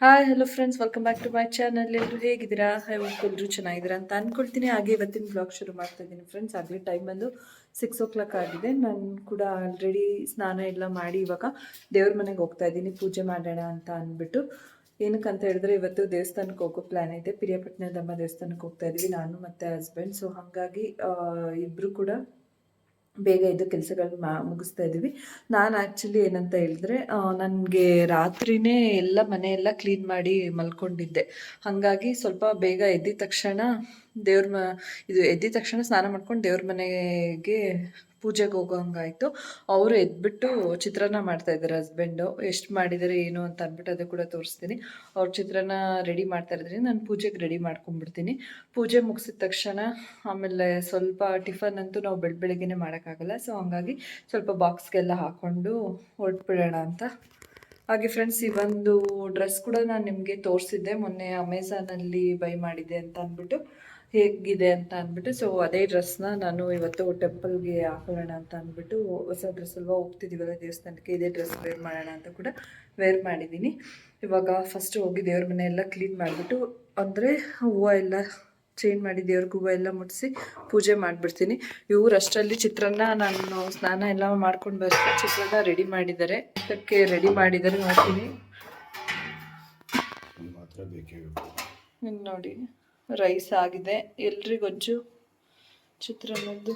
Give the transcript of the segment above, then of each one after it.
Hi hello friends welcome back to my channel ಎಲ್ಲರೂ ಹೇಗಿದ್ದೀರಾ? I ಎಲ್ಲರೂ ಚೆನ್ನಾಗಿದ್ದೀರಾ ಅಂತ ಅಂದ್ಕೊಳ್ತೀನಿ ಹಾಗೆ ಇವತ್ತಿನ ಬ್ಲಾಗ್ ಶುರು ಮಾಡ್ತಾ ಇದ್ದೀನಿ ಫ್ರೆಂಡ್ಸ್ ಆಗಲಿ ಟೈಮ್ ಬಂದು ಸಿಕ್ಸ್ ಓ ಕ್ಲಾಕ್ ಆಗಿದೆ. ನಾನು ಕೂಡ ಆಲ್ರೆಡಿ ಸ್ನಾನ ಎಲ್ಲ ಮಾಡಿ ಇವಾಗ ದೇವ್ರ ಮನೆಗೆ ಹೋಗ್ತಾ ಇದ್ದೀನಿ. ಪೂಜೆ ಮಾಡೋಣ ಅಂತ ಅಂದ್ಬಿಟ್ಟು. ಏನಕ್ಕೆ ಅಂತ ಹೇಳಿದ್ರೆ ಇವತ್ತು ದೇವಸ್ಥಾನಕ್ಕೆ ಹೋಗೋ ಪ್ಲ್ಯಾನ್ ಐತೆ ಪಿರಿಯಾಪಟ್ಟಣದಮ್ಮ ದೇವಸ್ಥಾನಕ್ಕೆ ಹೋಗ್ತಾ ಇದ್ದೀವಿ. ನಾನು ಮತ್ತು ಹಸ್ಬೆಂಡ್ ಸೊ ಹಾಗಾಗಿ ಇಬ್ಬರು ಕೂಡ ಬೇಗ ಇದು ಕೆಲಸಗಳನ್ನ ಮಾ, ಮುಗಿಸ್ತಾ ಇದ್ದೀವಿ ನಾನು ಆ್ಯಕ್ಚುಲಿ ಏನಂತ ಹೇಳಿದ್ರೆ ನನಗೆ ರಾತ್ರಿನೇ ಎಲ್ಲ ಮನೆಯೆಲ್ಲ ಕ್ಲೀನ್ ಮಾಡಿ ಮಲ್ಕೊಂಡಿದ್ದೆ. ಹಾಗಾಗಿ ಸ್ವಲ್ಪ ಬೇಗ ಎದ್ದಿದ ತಕ್ಷಣ ದೇವ್ರ ಮ, ಇದು ಎದ್ದಿದ ತಕ್ಷಣ ಸ್ನಾನ ಮಾಡ್ಕೊಂಡು ದೇವ್ರ ಮನೆಗೆ ಪೂಜೆಗೆ ಹೋಗೋ ಹಂಗಾಯಿತು ಅವರು ಎದ್ಬಿಟ್ಟು ಚಿತ್ರಾನ್ನ ಮಾಡ್ತಾ ಇದ್ದಾರೆ ಹಸ್ಬೆಂಡು ಎಷ್ಟು ಮಾಡಿದ್ದಾರೆ, ಏನು ಅಂತ ಅಂದ್ಬಿಟ್ಟು ಅದು ಕೂಡ ತೋರಿಸ್ತೀನಿ. ಅವ್ರ ಚಿತ್ರಾನ್ನ ರೆಡಿ ಮಾಡ್ತಾ ಇದ್ರೆ ನಾನು ಪೂಜೆಗೆ ರೆಡಿ ಮಾಡ್ಕೊಂಡ್ಬಿಡ್ತೀನಿ. ಪೂಜೆ ಮುಗಿಸಿದ ತಕ್ಷಣ ಆಮೇಲೆ ಸ್ವಲ್ಪ ಟಿಫನ್ ಅಂತೂ ನಾವು ಬೆಳ್, ಬೆಳಗ್ಗೆನೇ ಮಾಡೋಕ್ಕಾಗಲ್ಲ. ಸೊ ಹಂಗಾಗಿ ಸ್ವಲ್ಪ ಬಾಕ್ಸ್ಗೆಲ್ಲ ಹಾಕ್ಕೊಂಡು ಹೊರಟ್ಬಿಡೋಣ ಅಂತ. ಹಾಗೆ ಫ್ರೆಂಡ್ಸ್ ಈ ಒಂದು ಡ್ರೆಸ್ ಕೂಡ ನಾನು ನಿಮಗೆ ತೋರಿಸಿದ್ದೆ. ಮೊನ್ನೆ ಅಮೆಝಾನಲ್ಲಿ ಬೈ ಮಾಡಿದ್ದೆ ಅಂತ ಅಂದ್ಬಿಟ್ಟು ಹೇಗಿದೆ ಅಂತ ಅಂದ್ಬಿಟ್ಟು ಸೊ ಅದೇ ಡ್ರೆಸ್ನ ನಾನು ಇವತ್ತು ಟೆಂಪಲ್ಗೆ ಹಾಕೊಳ್ಳೋಣ ಅಂತ ಅಂದ್ಬಿಟ್ಟು ಹೊಸ ಡ್ರೆಸ್ ಅಲ್ವಾ ಹೋಗ್ತಿದ್ದೀವಲ್ಲ ದೇವಸ್ಥಾನಕ್ಕೆ ಇದೇ ಡ್ರೆಸ್ ವೇರ್ ಮಾಡೋಣ ಅಂತ ಕೂಡ ವೇರ್ ಮಾಡಿದ್ದೀನಿ. ಇವಾಗ ಫಸ್ಟ್ ಹೋಗಿ ದೇವ್ರ ಮನೆ ಎಲ್ಲ ಕ್ಲೀನ್ ಮಾಡಿಬಿಟ್ಟು ಅಂದರೆ ಹೂವು ಎಲ್ಲ ಚೇಂಜ್ ಮಾಡಿ ದೇವ್ರಿಗೆ ಹೂವು ಎಲ್ಲ ಮುಟ್ಟಿಸಿ ಪೂಜೆ ಮಾಡಿಬಿಡ್ತೀನಿ. ಇವ್ರು ಅಷ್ಟರಲ್ಲಿ ಚಿತ್ರಾನ್ನ ನಾನು ಸ್ನಾನ ಎಲ್ಲ ಮಾಡ್ಕೊಂಡು ಬರ್ತೀನಿ ಚಿತ್ರಾನ್ನ ರೆಡಿ ಮಾಡಿದ್ದಾರೆ. ಅದಕ್ಕೆ ರೆಡಿ ಮಾಡಿದ್ದಾರೆ ನೋಡ್ತೀನಿ. ಇನ್ನು ನೋಡಿ. ರೈಸ್ ಆಗಿದೆ. ಎಲ್ರಿಗೊಜ್ಜು ಚಿತ್ರಾನ್ನದ್ದು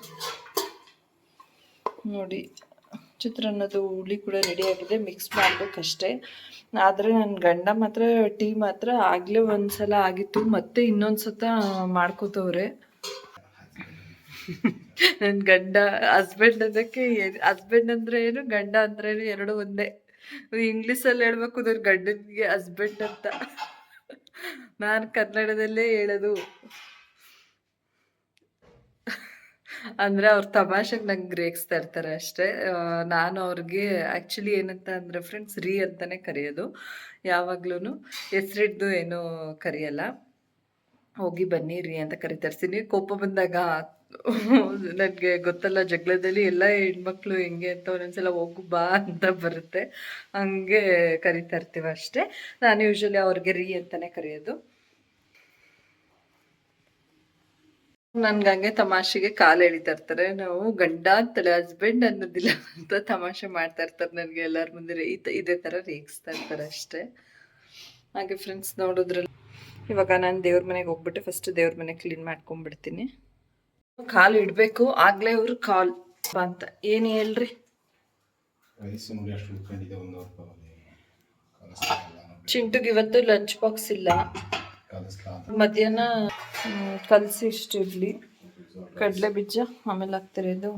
ನೋಡಿ, ಚಿತ್ರಾನ್ನದ್ದು ಹುಳಿ ಕೂಡ ರೆಡಿ ಆಗಿದೆ. ಮಿಕ್ಸ್ ಮಾಡಬೇಕಷ್ಟೇ. ಆದರೆ ನನ್ನ ಗಂಡ ಮಾತ್ರ ಟೀ ಮಾತ್ರ ಆಗಲೇ ಒಂದು ಸಲ ಆಗಿತ್ತು. ಮತ್ತೆ ಇನ್ನೊಂದು ಸತ ಮಾಡ್ಕೋತವ್ರೆ. ನನ್ನ ಗಂಡ ಹಸ್ಬೆಂಡ್ ಅದಕ್ಕೆ ಹಸ್ಬೆಂಡ್ ಅಂದರೆ ಏನು, ಗಂಡ ಅಂದ್ರೆ ಎರಡು ಒಂದೇ. ಇಂಗ್ಲೀಷಲ್ಲಿ ಹೇಳ್ಬೇಕು ನನ್ನ ಗಂಡನಿಗೆ ಹಸ್ಬೆಂಡ್ ಅಂತ. ನಾನು ಕನ್ನಡದಲ್ಲೇ ಹೇಳೋದು. ಅಂದ್ರೆ ಅವ್ರ ತಮಾಷೆಗೆ ನಂಗೆ ರೇಗಿಸ್ತಾ ಇರ್ತಾರೆ ಅಷ್ಟೇ. ನಾನು ಅವ್ರಿಗೆ ಆ್ಯಕ್ಚುಲಿ ಏನಂತ ಅಂದ್ರೆ ಫ್ರೆಂಡ್ಸ್ ರೀ ಅಂತಾನೆ ಕರೆಯೋದು. ಯಾವಾಗ್ಲೂ ಹೆಸ್ರಿಡ್ದು ಏನೂ ಕರೆಯಲ್ಲ. ಹೋಗಿ ಬನ್ನಿ ರೀ ಅಂತ ಕರಿತರ್ತೀನಿ ಕೋಪ ಬಂದಾಗ ನನಗೆ ಗೊತ್ತಲ್ಲ, ಜಗಳದಲ್ಲಿ ಎಲ್ಲ ಹೆಣ್ಮಕ್ಳು ಹೆಂಗೆ ಅಂತ ಒಂದೊಂದ್ಸಲ ಹೋಗು ಬಾ ಅಂತ ಬರುತ್ತೆ. ಹಂಗೆ ಕರಿತಾ ಇರ್ತೀವಿ ಅಷ್ಟೇ. ನಾನು ಯೂಶ್ವಲಿ ಅವ್ರಿಗೆ ರೀ ಅಂತಾನೆ ಕರೆಯೋದು. ನನ್ಗೆ ಹಂಗೆ ತಮಾಷೆಗೆ ಕಾಲು ಎಳಿತಾ ಇರ್ತಾರೆ. ನಾವು ಗಂಡ ಅಂತಲೇ ಹಸ್ಬೆಂಡ್ ಅನ್ನೋದಿಲ್ಲ ಅಂತ ತಮಾಷೆ ಮಾಡ್ತಾ ಇರ್ತಾರೆ ನನಗೆ ಎಲ್ಲರ ಮುಂದೆ ಇದೇ ಥರ ರೇಗಿಸ್ತಾ ಇರ್ತಾರೆ ಅಷ್ಟೇ. ಹಾಗೆ ಫ್ರೆಂಡ್ಸ್ ನೋಡಿದ್ರಲ್ಲ ಇವಾಗ ನಾನು ದೇವ್ರ ಮನೆಗೆ ಹೋಗ್ಬಿಟ್ಟು ಫಸ್ಟ್ ದೇವ್ರ ಮನೆ ಕ್ಲೀನ್ ಮಾಡ್ಕೊಂಡ್ಬಿಡ್ತೀನಿ. ಕಾಲು ಇಡಬೇಕು. ಆಗ್ಲೇ ಅವ್ರು ಕಾಲ್ ಅಂತ ಏನು ಹೇಳ್ರಿ? ಚಿಂಟುಗೆ ಇವತ್ತು ಲಂಚ್ ಬಾಕ್ಸ್ ಇಲ್ಲ. ಮಧ್ಯಾಹ್ನ ಕಲಸಿ ಇಷ್ಟು ಇಡ್ಲಿ. ಕಡಲೆ ಬೀಜ ಆಮೇಲೆ ಹಾಕ್ತಿರೋದು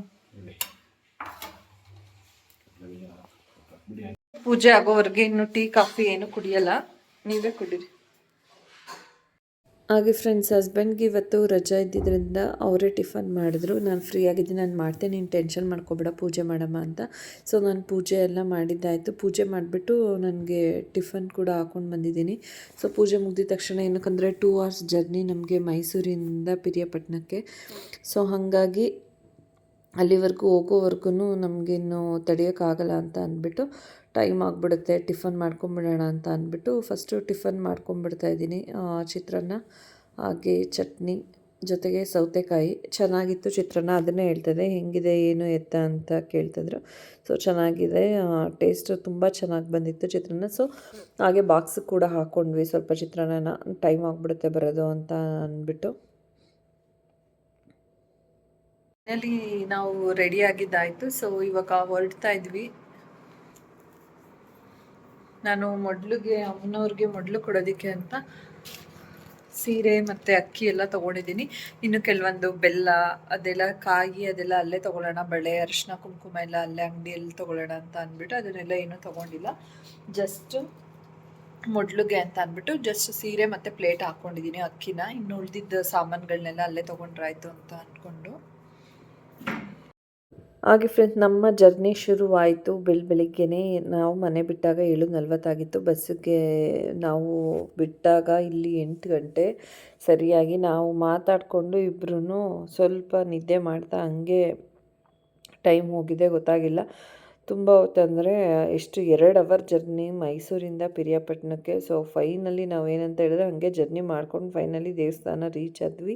ಪೂಜೆ ಆಗೋವರೆಗೆ ಇನ್ನು ಟೀ ಕಾಫಿ ಏನು ಕುಡಿಯಲ್ಲ. ನೀವೇ ಕುಡೀರಿ. ಹಾಗೆ ಫ್ರೆಂಡ್ಸ್ ಹಸ್ಬೆಂಡ್ಗೆ ಇವತ್ತು ರಜಾ ಇದ್ದಿದ್ದರಿಂದ ಅವರೇ ಟಿಫನ್ ಮಾಡಿದ್ರು. ನಾನು ಫ್ರೀ ಆಗಿದ್ದೆ ನಾನು ಮಾಡ್ತೇನೆ. ನೀನು ಟೆನ್ಷನ್ ಮಾಡ್ಕೊಬೇಡ, ಪೂಜೆ ಮಾಡಮ್ಮ ಅಂತ. ಸೊ ನಾನು ಪೂಜೆ ಎಲ್ಲ ಮಾಡಿದ್ದಾಯಿತು. ಪೂಜೆ ಮಾಡಿಬಿಟ್ಟು ನನಗೆ ಟಿಫನ್ ಕೂಡ ಹಾಕ್ಕೊಂಡು ಬಂದಿದ್ದೀನಿ. ಸೊ ಪೂಜೆ ಮುಗಿದ ತಕ್ಷಣ ಏನಕ್ಕಂದರೆ ಟೂ ಅವರ್ಸ್ ಜರ್ನಿ ನಮಗೆ ಮೈಸೂರಿಂದ ಪಿರಿಯಾಪಟ್ಟಣಕ್ಕೆ. ಸೊ ಹಾಗಾಗಿ ಅಲ್ಲಿವರೆಗೂ ಹೋಗೋವರೆಗೂ ನಮಗಿನ್ನು ತಡೆಯೋಕ್ಕಾಗಲ್ಲ ಅಂತ ಅಂದ್ಬಿಟ್ಟು ಟೈಮ್ ಆಗಿಬಿಡುತ್ತೆ, ಟಿಫನ್ ಮಾಡ್ಕೊಂಬಿಡೋಣ ಅಂತ ಅಂದ್ಬಿಟ್ಟು ಫಸ್ಟು ಟಿಫನ್ ಮಾಡ್ಕೊಂಬಿಡ್ತಾ ಇದ್ದೀನಿ. ಚಿತ್ರಾನ್ನ, ಹಾಗೆ ಚಟ್ನಿ, ಜೊತೆಗೆ ಸೌತೆಕಾಯಿ. ಚೆನ್ನಾಗಿತ್ತು ಚಿತ್ರಾನ್ನ, ಅದನ್ನೇ ಹೇಳ್ತದೆ ಹೆಂಗಿದೆ, ಏನು ಎತ್ತ ಅಂತ ಕೇಳ್ತಿದ್ರು. ಸೊ, ಚೆನ್ನಾಗಿದೆ. ಟೇಸ್ಟ್ ತುಂಬ ಚೆನ್ನಾಗಿ ಬಂದಿತ್ತು ಚಿತ್ರಾನ್ನ. ಸೊ, ಹಾಗೆ ಬಾಕ್ಸ್ ಕೂಡ ಹಾಕ್ಕೊಂಡ್ವಿ ಸ್ವಲ್ಪ ಚಿತ್ರಾನ್ನ ಟೈಮ್ ಆಗಿಬಿಡುತ್ತೆ ಬರೋದು ಅಂತ ಅಂದ್ಬಿಟ್ಟು. ಅಲ್ಲಿ ನಾವು ರೆಡಿ ಆಗಿದ್ದಾಯಿತು. ಸೊ, ಇವಾಗ ಹೊರಡ್ತಾ ಇದ್ವಿ. ನಾನು ಮೊಡ್ಲಿಗೆ ಅಮ್ಮನವ್ರಿಗೆ ಮೊಡ್ಲು ಕೊಡೋದಕ್ಕೆ ಅಂತ ಸೀರೆ ಮತ್ತು ಅಕ್ಕಿ ಎಲ್ಲ ತೊಗೊಂಡಿದ್ದೀನಿ. ಇನ್ನು ಕೆಲವೊಂದು ಬೆಲ್ಲ, ಅದೆಲ್ಲ ಕಾಯಿ ಅದೆಲ್ಲ ಅಲ್ಲೇ ತೊಗೊಳ್ಳೋಣ, ಬಳೆ, ಅರಿಶಿನ, ಕುಂಕುಮ ಎಲ್ಲ ಅಲ್ಲೇ ಅಂಗಡಿಯಲ್ಲಿ ತೊಗೊಳ್ಳೋಣ ಅಂತ ಅಂದ್ಬಿಟ್ಟು ಅದನ್ನೆಲ್ಲ ಏನೂ ತೊಗೊಂಡಿಲ್ಲ. ಜಸ್ಟ್ ಮೊಡ್ಲಿಗೆ ಅಂತ ಅಂದ್ಬಿಟ್ಟು ಜಸ್ಟ್ ಸೀರೆ ಮತ್ತು ಪ್ಲೇಟ್ ಹಾಕ್ಕೊಂಡಿದ್ದೀನಿ ಅಕ್ಕಿನ. ಇನ್ನು ಉಳಿದಿದ್ದ ಸಾಮಾನುಗಳನ್ನೆಲ್ಲ ಅಲ್ಲೇ ತೊಗೊಂಡ್ರಾಯ್ತು ಅಂತ ಅಂದ್ಕೊಂಡು. ಹಾಗೆ ಫ್ರೆಂಡ್ಸ್ ನಮ್ಮ ಜರ್ನಿ ಶುರುವಾಯಿತು ಬೆಳ, ಬೆಳಿಗ್ಗೆನೇ ನಾವು ಮನೆ ಬಿಟ್ಟಾಗ ಏಳು ನಲ್ವತ್ತಾಗಿತ್ತು. ಬಸ್ಸಿಗೆ ನಾವು ಬಿಟ್ಟಾಗ ಇಲ್ಲಿ ಎಂಟು ಗಂಟೆ ಸರಿಯಾಗಿ ನಾವು ಮಾತಾಡಿಕೊಂಡು ಇಬ್ಬರೂ ಸ್ವಲ್ಪ ನಿದ್ದೆ ಮಾಡ್ತಾ ಹಂಗೆ ಟೈಮ್ ಹೋಗಿದೆ, ಗೊತ್ತಾಗಿಲ್ಲ. ತುಂಬ ಹೊತ್ತಂದರೆ ಎಷ್ಟು ಎರಡು ಅವರ್ ಜರ್ನಿ ಮೈಸೂರಿಂದ ಪಿರಿಯಾಪಟ್ಟಣಕ್ಕೆ ಸೊ ಫೈನಲಿ ನಾವು ಏನಂತ ಹೇಳಿದ್ರೆ ಹಾಗೆ ಜರ್ನಿ ಮಾಡ್ಕೊಂಡು ಫೈನಲಿ ದೇವಸ್ಥಾನ ರೀಚ್ ಆದ್ವಿ.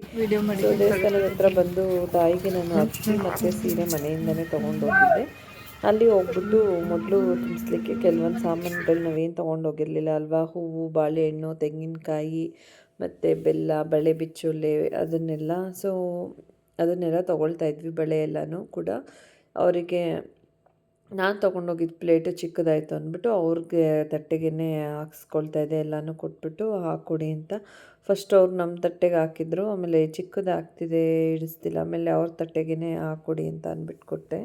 ಸೊ ದೇವಸ್ಥಾನದ ಹತ್ರ ಬಂದು ತಾಯಿಗೆ ನಾನು ಅಕ್ಕಿ ಮತ್ತು ಸೀರೆ ಮನೆಯಿಂದನೇ ತೊಗೊಂಡು ಹೋಗಿದ್ದೆ. ಅಲ್ಲಿ ಹೋಗ್ಬಿಟ್ಟು ಮೊದಲು ತುಂಬಿಸ್ಲಿಕ್ಕೆ ಕೆಲವೊಂದು ಸಾಮಾನುಗಳು ನಾವೇನು ತೊಗೊಂಡು ಹೋಗಿರಲಿಲ್ಲ. ಅಲ್ವಾ? ಹೂವು ಬಾಳೆಹಣ್ಣು ತೆಂಗಿನಕಾಯಿ ಮತ್ತು ಬೆಲ್ಲ ಬಳೆ ಬಿಚ್ಚುಲೆ ಅದನ್ನೆಲ್ಲ. ಸೊ ಅದನ್ನೆಲ್ಲ ತೊಗೊಳ್ತಾ ಇದ್ವಿ ಬಳೆ ಎಲ್ಲನೂ ಕೂಡ. ಅವರಿಗೆ ನಾನು ತೊಗೊಂಡೋಗಿದ್ದು ಪ್ಲೇಟು ಚಿಕ್ಕದಾಯಿತು ಅಂದ್ಬಿಟ್ಟು ಅವ್ರಿಗೆ ತಟ್ಟೆಗೇ ಹಾಕ್ಸ್ಕೊಳ್ತಾ ಇದ್ದೆ, ಎಲ್ಲನೂ ಕೊಟ್ಬಿಟ್ಟು ಹಾಕ್ಕೊಡಿ ಅಂತ. ಫಸ್ಟ್ ಅವ್ರು ನಮ್ಮ ತಟ್ಟೆಗೆ ಹಾಕಿದ್ರು, ಆಮೇಲೆ ಚಿಕ್ಕದು ಆಗ್ತಿದೆ ಹಿಡಿಸ್ತಿಲ್ಲ ಆಮೇಲೆ ಅವ್ರ ತಟ್ಟೆಗೇ ಹಾಕ್ಕೊಡಿ ಅಂತ ಅಂದ್ಬಿಟ್ಟು ಕೊಟ್ಟೆ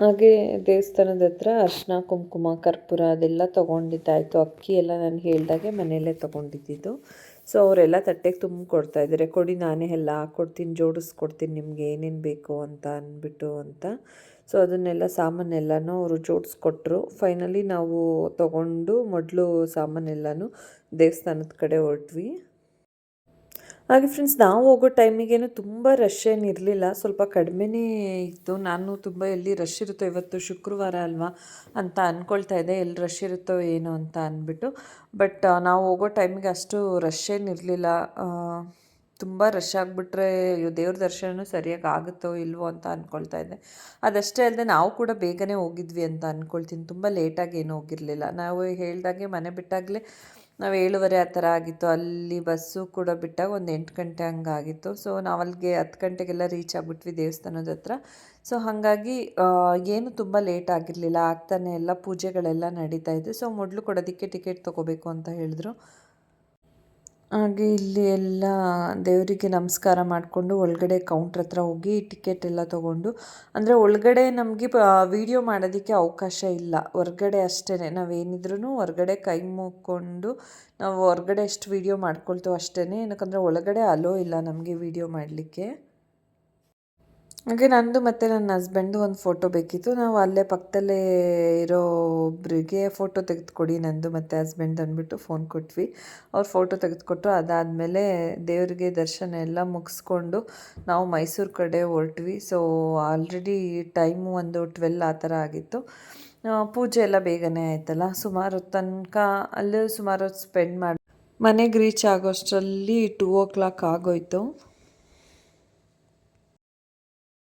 ಹಾಗೆ ದೇವಸ್ಥಾನದ ಹತ್ರ ಅರಿಶಿನ, ಕುಂಕುಮ, ಕರ್ಪೂರ ಅದೆಲ್ಲ ತೊಗೊಂಡಿದ್ದಾಯಿತು. ಅಕ್ಕಿ ಎಲ್ಲ ನಾನು ಹೇಳಿದಾಗೆ ಮನೆಯಲ್ಲೇ ತೊಗೊಂಡಿದ್ದಿದ್ದು. ಸೊ ಅವರೆಲ್ಲ ತಟ್ಟೆಗೆ ತುಂಬ ಕೊಡ್ತಾ ಇದ್ದಾರೆ. ಕೊಡಿ ನಾನೇ ಎಲ್ಲ ಹಾಕ್ಕೊಡ್ತೀನಿ, ಜೋಡಿಸ್ಕೊಡ್ತೀನಿ ನಿಮಗೆ ಏನೇನು ಬೇಕು ಅಂತ ಅಂದ್ಬಿಟ್ಟು ಅಂತ. ಸೊ ಅದನ್ನೆಲ್ಲ ಸಾಮಾನೆಲ್ಲನೂ ಅವರು ಜೋಡಿಸ್ಕೊಟ್ರು. ಫೈನಲಿ ನಾವು ತಗೊಂಡು ಮೊದಲು ಸಾಮಾನೆಲ್ಲನೂ ದೇವಸ್ಥಾನದ ಕಡೆ ಹೊರಟ್ವಿ. ಹಾಗೆ ಫ್ರೆಂಡ್ಸ್ ನಾವು ಹೋಗೋ ಟೈಮಿಗೇನು ತುಂಬ ರಶ್ ಏನು ಇರಲಿಲ್ಲ. ಸ್ವಲ್ಪ ಕಡಿಮೆನೇ ಇತ್ತು. ನಾನು ತುಂಬ ಎಲ್ಲಿ ರಶ್ ಇರುತ್ತೋ ಇವತ್ತು ಶುಕ್ರವಾರ ಅಲ್ವಾ ಅಂತ ಅಂದ್ಕೊಳ್ತಾ ಇದ್ದೆ. ಎಲ್ಲಿ ರಶ್ ಇರುತ್ತೋ ಏನೋ ಅಂತ ಅಂದ್ಬಿಟ್ಟು ಬಟ್ ನಾವು ಹೋಗೋ ಟೈಮಿಗೆ ಅಷ್ಟು ರಶ್ ಏನು ಇರಲಿಲ್ಲ. ತುಂಬ ರಶ್ ಆಗಿಬಿಟ್ರೆ, ಅಯ್ಯೋ, ದೇವ್ರ ದರ್ಶನವೂ ಸರಿಯಾಗಿ ಆಗುತ್ತೋ ಇಲ್ವೋ ಅಂತ ಅಂದ್ಕೊಳ್ತಾ ಇದ್ದೆ. ಅದಷ್ಟೇ ಅಲ್ಲದೆ ನಾವು ಕೂಡ ಬೇಗನೆ ಹೋಗಿದ್ವಿ ಅಂತ ಅಂದ್ಕೊಳ್ತೀನಿ ತುಂಬ ಲೇಟಾಗಿ ಏನು ಹೋಗಿರಲಿಲ್ಲ. ನಾವು ಹೇಳ್ದಾಗೆ ಮನೆ ಬಿಟ್ಟಾಗಲೇ ನಾವು ಏಳುವರೆ ಆ ಥರ ಆಗಿತ್ತು. ಅಲ್ಲಿ ಬಸ್ಸು ಕೂಡ ಬಿಟ್ಟಾಗ ಒಂದು ಎಂಟು ಗಂಟೆ ಹಂಗೆ ಆಗಿತ್ತು ಸೊ ನಾವು ಅಲ್ಲಿಗೆ ಹತ್ತು ಗಂಟೆಗೆಲ್ಲ ರೀಚ್ ಆಗಿಬಿಟ್ವಿ ದೇವಸ್ಥಾನದ ಹತ್ರ. ಸೊ ಹಾಗಾಗಿ ಏನು ತುಂಬ ಲೇಟ್ ಆಗಿರಲಿಲ್ಲ. ಆಗ್ತಾನೆ ಎಲ್ಲ ಪೂಜೆಗಳೆಲ್ಲ ನಡೀತಾ ಇದೆ ಸೊ ಮೊದಲು ಕೊಡೋದಕ್ಕೆ ಟಿಕೆಟ್ ತೊಗೋಬೇಕು ಅಂತ ಹೇಳಿದ್ರು. ಹಾಗೆ ಇಲ್ಲಿ ಎಲ್ಲ ದೇವರಿಗೆ ನಮಸ್ಕಾರ ಮಾಡಿಕೊಂಡು ಒಳಗಡೆ ಕೌಂಟ್ರ್ ಹತ್ರ ಹೋಗಿ ಟಿಕೆಟ್ ಎಲ್ಲ ತೊಗೊಂಡು, ಅಂದರೆ ಒಳಗಡೆ ನಮಗೆ ವೀಡಿಯೋ ಮಾಡೋದಕ್ಕೆ ಅವಕಾಶ ಇಲ್ಲ. ಹೊರ್ಗಡೆ ಅಷ್ಟೇ ನಾವೇನಿದ್ರೂ ಹೊರ್ಗಡೆ ಕೈ ಮುಕ್ಕೊಂಡು ನಾವು ಹೊರ್ಗಡೆ ಎಷ್ಟು ವೀಡಿಯೋ ಮಾಡ್ಕೊಳ್ತೇವೆ ಅಷ್ಟೇ ಏನಕ್ಕಂದರೆ ಒಳಗಡೆ ಅಲೋ ಇಲ್ಲ ನಮಗೆ ವೀಡಿಯೋ ಮಾಡಲಿಕ್ಕೆ. ಹಾಗೆ ನಂದು ಮತ್ತು ನನ್ನ ಹಸ್ಬೆಂಡು ಒಂದು ಫೋಟೋ ಬೇಕಿತ್ತು. ನಾವು ಅಲ್ಲೇ ಪಕ್ಕದಲ್ಲೇ ಇರೋ ಒಬ್ಬರಿಗೆ ಫೋಟೋ ತೆಗೆದುಕೊಡಿ ನಂದು ಮತ್ತು ಹಸ್ಬೆಂಡ್ ಅಂದ್ಬಿಟ್ಟು ಫೋನ್ ಕೊಟ್ವಿ. ಅವ್ರು ಫೋಟೋ ತೆಗೆದುಕೊಟ್ರು. ಅದಾದಮೇಲೆ ದೇವರಿಗೆ ದರ್ಶನ ಎಲ್ಲ ಮುಗಿಸ್ಕೊಂಡು ನಾವು ಮೈಸೂರು ಕಡೆ ಹೊರಟ್ವಿ. ಸೊ ಆಲ್ರೆಡಿ ಟೈಮು ಒಂದು ಟ್ವೆಲ್ ಆ ಥರ ಆಗಿತ್ತು. ಪೂಜೆ ಎಲ್ಲ ಬೇಗನೆ ಆಯ್ತಲ್ಲ? ಸುಮಾರು ತನಕ ಅಲ್ಲೂ ಸುಮಾರು ಸ್ಪೆಂಡ್ ಮಾಡಿ ಮನೆಗೆ ರೀಚ್ ಆಗೋಷ್ಟರಲ್ಲಿ ಟೂ ಓ ಕ್ಲಾಕ್ ಆಗೋಯ್ತು.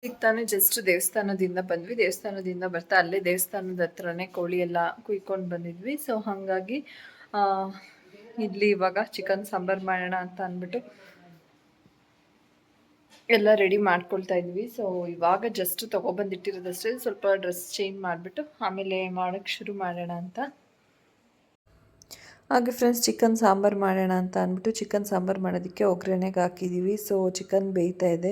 ಈಗ ಜಸ್ಟ್ ದೇವಸ್ಥಾನದಿಂದ ಬಂದ್ವಿ. ದೇವಸ್ಥಾನದಿಂದ ಬರ್ತಾ ಅಲ್ಲೇ ದೇವಸ್ಥಾನದ ಹತ್ರನೇ ಕೋಳಿ ಎಲ್ಲ ಕುಯ್ಕೊಂಡು ಬಂದಿದ್ವಿ. ಸೊ ಹಾಗಾಗಿ ಇಲ್ಲಿ ಇವಾಗ ಚಿಕನ್ ಸಾಂಬಾರ್ ಮಾಡೋಣ ಅಂತ ಅಂದ್ಬಿಟ್ಟು ಎಲ್ಲ ರೆಡಿ ಮಾಡ್ಕೊಳ್ತಾ ಇದ್ವಿ. ಸೊ ಇವಾಗ ಜಸ್ಟ್ ತಗೊಬಂದಿಟ್ಟಿರೋದಷ್ಟೇ. ಸ್ವಲ್ಪ ಡ್ರೆಸ್ ಚೇಂಜ್ ಮಾಡಿಬಿಟ್ಟು ಆಮೇಲೆ ಮಾಡೋಕ್ಕೆ ಶುರು ಮಾಡೋಣ ಅಂತ. ಹಾಗೆ ಫ್ರೆಂಡ್ಸ್ ಚಿಕನ್ ಸಾಂಬಾರು ಮಾಡೋಣ ಅಂತ ಅಂದ್ಬಿಟ್ಟು ಚಿಕನ್ ಸಾಂಬಾರು ಮಾಡೋದಕ್ಕೆ ಒಗ್ಗರಣೆಗೆ ಹಾಕಿದ್ದೀವಿ ಸೊ ಚಿಕನ್ ಬೇಯ್ತಾ ಇದೆ.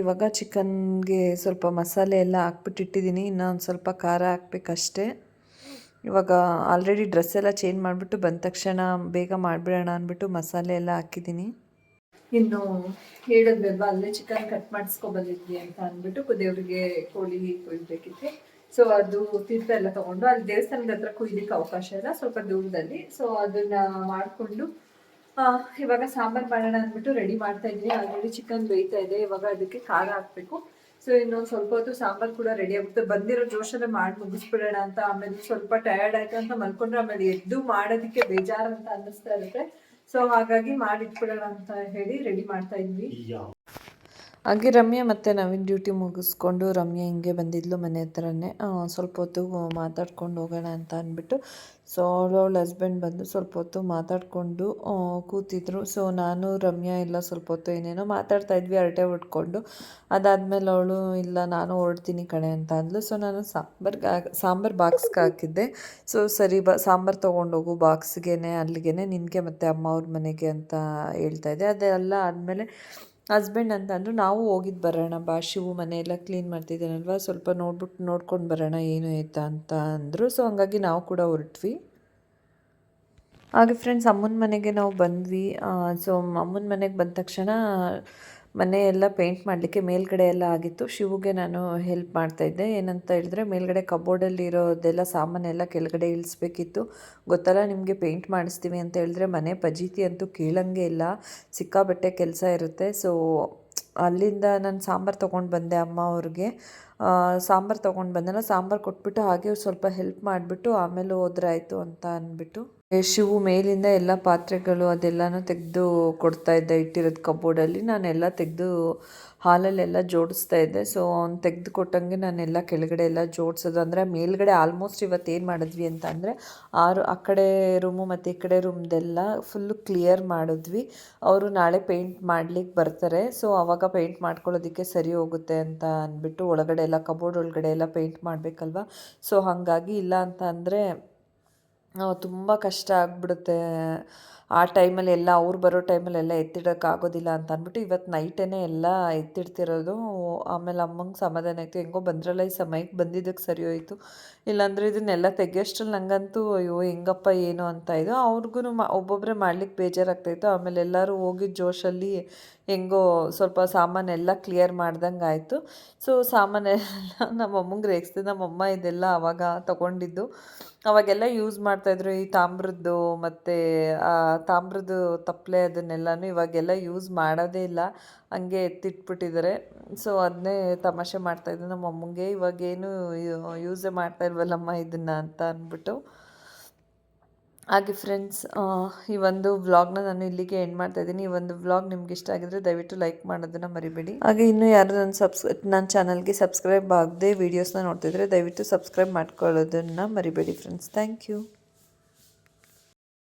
ಇವಾಗ ಚಿಕನ್ಗೆ ಸ್ವಲ್ಪ ಮಸಾಲೆ ಎಲ್ಲ ಹಾಕ್ಬಿಟ್ಟಿಟ್ಟಿದ್ದೀನಿ ಒಂದು ಸ್ವಲ್ಪ ಖಾರ ಹಾಕ್ಬೇಕಷ್ಟೇ. ಇವಾಗ ಆಲ್ರೆಡಿ ಡ್ರೆಸ್ ಎಲ್ಲ ಚೇಂಜ್ ಮಾಡಿಬಿಟ್ಟು ಬಂದ ತಕ್ಷಣ ಬೇಗ ಮಾಡಿಬಿಡೋಣ ಅಂದ್ಬಿಟ್ಟು ಮಸಾಲೆ ಎಲ್ಲ ಹಾಕಿದ್ದೀನಿ. ಇನ್ನು ಹೇಳಿದ್ವಲ್ವಾ, ಅಲ್ಲೇ ಚಿಕನ್ ಕಟ್ ಮಾಡಿಸ್ಕೊಬಂದಿದ್ವಿ ಅಂತ ಅಂದ್ಬಿಟ್ಟು ದೇವರಿಗೆ ಕೋಳಿ ಕೊಯ್ಬೇಕಿತ್ತು. ಸೊ ಅದು ತೀರ್ಥ ಎಲ್ಲ ತಗೊಂಡು ಅಲ್ಲಿ ದೇವಸ್ಥಾನದ ಹತ್ರ ಕುಯ್ಲಿಕ್ಕೆ ಅವಕಾಶ ಇಲ್ಲ. ಸ್ವಲ್ಪ ದೂರದಲ್ಲಿ. ಸೊ ಅದನ್ನ ಮಾಡಿಕೊಂಡು ಇವಾಗ ಸಾಂಬಾರ್ ಮಾಡೋಣ ಅಂದ್ಬಿಟ್ಟು ರೆಡಿ ಮಾಡ್ತಾ ಇದ್ದೀನಿ. ಆಲ್ರೆಡಿ ಚಿಕನ್ ಬೇಯ್ತಾ ಇದೆ. ಇವಾಗ ಅದಕ್ಕೆ ಖಾರ ಹಾಕ್ಬೇಕು. ಸೊ ಇನ್ನೊಂದು ಸ್ವಲ್ಪ ಹೊತ್ತು ಸಾಂಬಾರ್ ಕೂಡ ರೆಡಿ ಆಗುತ್ತೆ. ಬಂದಿರೋ ಜೋಶನ ಮಾಡಿ ಮುಗಿಸ್ಬಿಡೋಣ ಅಂತ. ಆಮೇಲೆ ಸ್ವಲ್ಪ ಟಯರ್ಡ್ ಆಯ್ತು ಅಂತ ಮಲ್ಕೊಂಡ್ರೆ. ಆಮೇಲೆ ಎದ್ದು ಮಾಡೋದಕ್ಕೆ ಬೇಜಾರು ಅಂತ ಅನ್ನಿಸ್ತಾ ಇರುತ್ತೆ. ಸೊ ಹಾಗಾಗಿ ಮಾಡಿಟ್ಬಿಡೋಣ ಅಂತ ಹೇಳಿ ರೆಡಿ ಮಾಡ್ತಾ ಇದ್ವಿ. ಹಾಗೆ ರಮ್ಯಾ ಮತ್ತು ನವೀನ್ ಡ್ಯೂಟಿ ಮುಗಿಸ್ಕೊಂಡು ರಮ್ಯಾ ಹಿಂಗೆ ಬಂದಿದ್ಲು ಮನೆ ಹತ್ರನೇ. ಸ್ವಲ್ಪ ಹೊತ್ತು ಮಾತಾಡ್ಕೊಂಡು ಹೋಗೋಣ ಅಂತ ಅಂದ್ಬಿಟ್ಟು. ಸೊ ಅವಳು ಅವಳ ಹಸ್ಬೆಂಡ್ ಬಂದು ಸ್ವಲ್ಪ ಹೊತ್ತು ಮಾತಾಡಿಕೊಂಡು ಕೂತಿದ್ರು. ಸೊ ನಾನು, ರಮ್ಯಾ ಎಲ್ಲ ಸ್ವಲ್ಪ ಹೊತ್ತು ಏನೇನೋ ಮಾತಾಡ್ತಾ ಇದ್ವಿ, ಹರಟೆ ಹೊಡ್ಕೊಂಡು. ಅದಾದಮೇಲೆ ಅವಳು, ಇಲ್ಲ, ನಾನು ಹೊರಡ್ತೀನಿ ಕಣೆ ಅಂತ ಅಂದ್ಲು. ಸೊ ನಾನು ಸಾಂಬಾರ್ಗೆ ಸಾಂಬಾರು ಬಾಕ್ಸ್ಗೆ ಹಾಕಿದ್ದೆ. ಸೊ ಸರಿ, ಬ, ಸಾಂಬಾರು ತೊಗೊಂಡೋಗು ಬಾಕ್ಸ್ಗೆ ಅಲ್ಲಿಗೆ ನಿನಗೆ ಮತ್ತು ಅಮ್ಮ ಅವ್ರ ಮನೆಗೆ ಅಂತ ಹೇಳ್ತಾ ಇದ್ದೆ. ಅದೆಲ್ಲ ಆದಮೇಲೆ ಹಸ್ಬೆಂಡ್ ಅಂತಂದರು ನಾವು ಹೋಗಿದ್ದು ಬರೋಣ, ಬಾ, ಶಿವು ಮನೆಯೆಲ್ಲ ಕ್ಲೀನ್ ಮಾಡ್ತಿದ್ದಾನಲ್ವ, ಸ್ವಲ್ಪ ನೋಡ್ಬಿಟ್ಟು ನೋಡ್ಕೊಂಡು ಬರೋಣ ಏನು ಆಯ್ತಾ ಅಂತ ಅಂದರು. ಸೊ ಹಂಗಾಗಿ ನಾವು ಕೂಡ ಹೊರಟ್ವಿ. ಹಾಗೆ ಫ್ರೆಂಡ್ಸ್ ಅಮ್ಮನ ಮನೆಗೆ ನಾವು ಬಂದ್ವಿ. ಸೊ ಅಮ್ಮನ ಮನೆಗೆ ಬಂದ ತಕ್ಷಣ ಮನೆ ಎಲ್ಲ ಪೇಂಟ್ ಮಾಡಲಿಕ್ಕೆ ಮೇಲ್ಗಡೆ ಎಲ್ಲ ಆಗಿತ್ತು. ಶಿವುಗೆ ನಾನು ಹೆಲ್ಪ್ ಮಾಡ್ತಾಯಿದ್ದೆ ಏನಂತ ಹೇಳಿದ್ರೆ ಮೇಲ್ಗಡೆ ಕಬೋರ್ಡಲ್ಲಿ ಇರೋದೆಲ್ಲ ಸಾಮಾನೆಲ್ಲ ಕೆಳಗಡೆ ಇಳಿಸ್ಬೇಕಿತ್ತು. ಗೊತ್ತಲ್ಲ ನಿಮಗೆ ಪೇಂಟ್ ಮಾಡಿಸ್ತೀವಿ ಅಂತ ಹೇಳಿದ್ರೆ ಮನೆ ಪಜೀತಿ ಅಂತೂ ಕೀಳಂಗೆ ಇಲ್ಲ. ಸಿಕ್ಕಾಬಟ್ಟೆ ಕೆಲಸ ಇರುತ್ತೆ. ಸೊ ಅಲ್ಲಿಂದ ನಾನು ಸಾಂಬಾರು ತೊಗೊಂಡು ಬಂದೆ ಅಮ್ಮ ಅವ್ರಿಗೆ. ಸಾಂಬಾರು ತೊಗೊಂಡು ಬಂದಲ್ಲ ಸಾಂಬಾರು ಕೊಟ್ಬಿಟ್ಟು ಹಾಗೆ ಸ್ವಲ್ಪ ಹೆಲ್ಪ್ ಮಾಡಿಬಿಟ್ಟು ಆಮೇಲೆ ಹೋದ್ರಾಯ್ತು ಅಂತ ಅಂದ್ಬಿಟ್ಟು ಶಿವು ಮೇಲಿಂದ ಎಲ್ಲ ಪಾತ್ರೆಗಳು ಅದೆಲ್ಲನೂ ತೆಗೆದು ಕೊಡ್ತಾ ಇದ್ದೆ, ಇಟ್ಟಿರೋದು ಕಬೋರ್ಡಲ್ಲಿ. ನಾನೆಲ್ಲ ತೆಗೆದು ಹಾಲಲ್ಲೆಲ್ಲ ಜೋಡಿಸ್ತಾ ಇದ್ದೆ. ಸೊ ಅವ್ನು ತೆಗೆದು ಕೊಟ್ಟಂಗೆ ನಾನೆಲ್ಲ ಕೆಳಗಡೆ ಎಲ್ಲ ಜೋಡಿಸೋದು. ಅಂದರೆ ಮೇಲ್ಗಡೆ ಆಲ್ಮೋಸ್ಟ್ ಇವತ್ತು ಏನು ಮಾಡಿದ್ವಿ ಅಂತ ಅಂದರೆ, ಆರು ಆ ಕಡೆ ರೂಮು ಮತ್ತು ಈ ಕಡೆ ರೂಮ್ದೆಲ್ಲ ಫುಲ್ಲು ಕ್ಲಿಯರ್ ಮಾಡಿದ್ವಿ. ಅವರು ನಾಳೆ ಪೇಂಟ್ ಮಾಡ್ಲಿಕ್ಕೆ ಬರ್ತಾರೆ. ಸೊ ಆವಾಗ ಪೇಂಟ್ ಮಾಡ್ಕೊಳ್ಳೋದಕ್ಕೆ ಸರಿ ಹೋಗುತ್ತೆ ಅಂತ ಅಂದ್ಬಿಟ್ಟು ಒಳಗಡೆ ಎಲ್ಲ, ಕಬೋರ್ಡ್ ಒಳಗಡೆ ಎಲ್ಲ ಪೇಂಟ್ ಮಾಡಬೇಕಲ್ವ? ಸೊ ಹಾಗಾಗಿ ಇಲ್ಲ ಅಂತ ಅಂದರೆ ತುಂಬ ಕಷ್ಟ ಆಗಿಬಿಡುತ್ತೆ. ಆ ಟೈಮಲ್ಲಿ ಎಲ್ಲ, ಅವ್ರು ಬರೋ ಟೈಮಲ್ಲೆಲ್ಲ ಎತ್ತಿಡೋಕ್ಕಾಗೋದಿಲ್ಲ ಅಂತ ಅಂದ್ಬಿಟ್ಟು ಇವತ್ತು ನೈಟೇ ಎಲ್ಲ ಎತ್ತಿಡ್ತಿರೋದು, ಆಮೇಲೆ ಅಮ್ಮಂಗೆ ಸಮಾಧಾನ ಆಯಿತು. ಹೆಂಗೋ ಬಂದ್ರಲ್ಲ ಈ ಸಮಯಕ್ಕೆ ಬಂದಿದ್ದಕ್ಕೆ ಸರಿ ಹೋಯಿತು. ಇಲ್ಲಾಂದರೆ ಇದನ್ನೆಲ್ಲ ತೆಗಿಯೋಷ್ಟ್ರಲ್ಲಿ ನನಗಂತೂ ಅಯ್ಯೋ, ಹೆಂಗಪ್ಪ, ಏನು ಅಂತ ಇದು. ಅವ್ರಿಗೂ ಮಾ ಒಬ್ಬೊಬ್ಬರೇ ಮಾಡ್ಲಿಕ್ಕೆ ಬೇಜಾರಾಗ್ತಾಯಿತ್ತು ಆಮೇಲೆ ಎಲ್ಲರೂ ಹೋಗಿದ್ದ ಜೋಶಲ್ಲಿ ಹೆಂಗೋ ಸ್ವಲ್ಪ ಸಾಮಾನೆಲ್ಲ ಕ್ಲಿಯರ್ ಮಾಡ್ದಂಗೆ ಆಯಿತು. ಸೊ ಸಾಮಾನೆಲ್ಲ ನಮ್ಮ ಅಮ್ಮಂಗೆ ನಮ್ಮ ನಮ್ಮಮ್ಮ ಇದೆಲ್ಲ ಆವಾಗ ತಗೊಂಡಿದ್ದು. ಅವಾಗೆಲ್ಲ ಯೂಸ್ ಮಾಡ್ತಾಯಿದ್ರು ಈ ತಾಮ್ರದ್ದು ಮತ್ತು ತಾಮ್ರದ್ದು ತಪ್ಪಲೆ ಅದನ್ನೆಲ್ಲನೂ ಇವಾಗೆಲ್ಲ ಯೂಸ್ ಮಾಡೋದೇ ಇಲ್ಲ. ಹಂಗೆ ಎತ್ತಿಟ್ಬಿಟ್ಟಿದ್ದಾರೆ ಸೊ ಅದನ್ನೇ ತಮಾಷೆ ಮಾಡ್ತಾಯಿದ್ದೆ ನಮ್ಮ ಅಮ್ಮಂಗೆ ಇವಾಗೇನು ಯೂಸೇ ಮಾಡ್ತಾ ಇಲ್ವಲ್ಲಮ್ಮ ಇದನ್ನು ಅಂತ ಅಂದ್ಬಿಟ್ಟು. ಹಾಗೆ ಫ್ರೆಂಡ್ಸ್ ಈ ಒಂದು ವ್ಲಾಗ್ನ ನಾನು ಇಲ್ಲಿಗೆ ಎಂಡ್ ಮಾಡ್ತಾ ಇದ್ದೀನಿ. ಈ ಒಂದು ವ್ಲಾಗ್ ನಿಮ್ಗೆ ಇಷ್ಟ ಆಗಿದ್ರೆ ದಯವಿಟ್ಟು ಲೈಕ್ ಮಾಡೋದನ್ನು ಮರಿಬೇಡಿ. ಹಾಗೆ ಇನ್ನೂ ಯಾರು ನನ್ನ ಸಬ್ಸ್ ನನ್ನ ಚಾನಲ್ಗೆ ಸಬ್ಸ್ಕ್ರೈಬ್ ಆಗದೆ ವೀಡಿಯೋಸ್ನ ನೋಡ್ತಿದ್ರೆ ದಯವಿಟ್ಟು ಸಬ್ಸ್ಕ್ರೈಬ್ ಮಾಡ್ಕೊಳ್ಳೋದನ್ನು ಮರಿಬೇಡಿ ಫ್ರೆಂಡ್ಸ್ ಥ್ಯಾಂಕ್ ಯು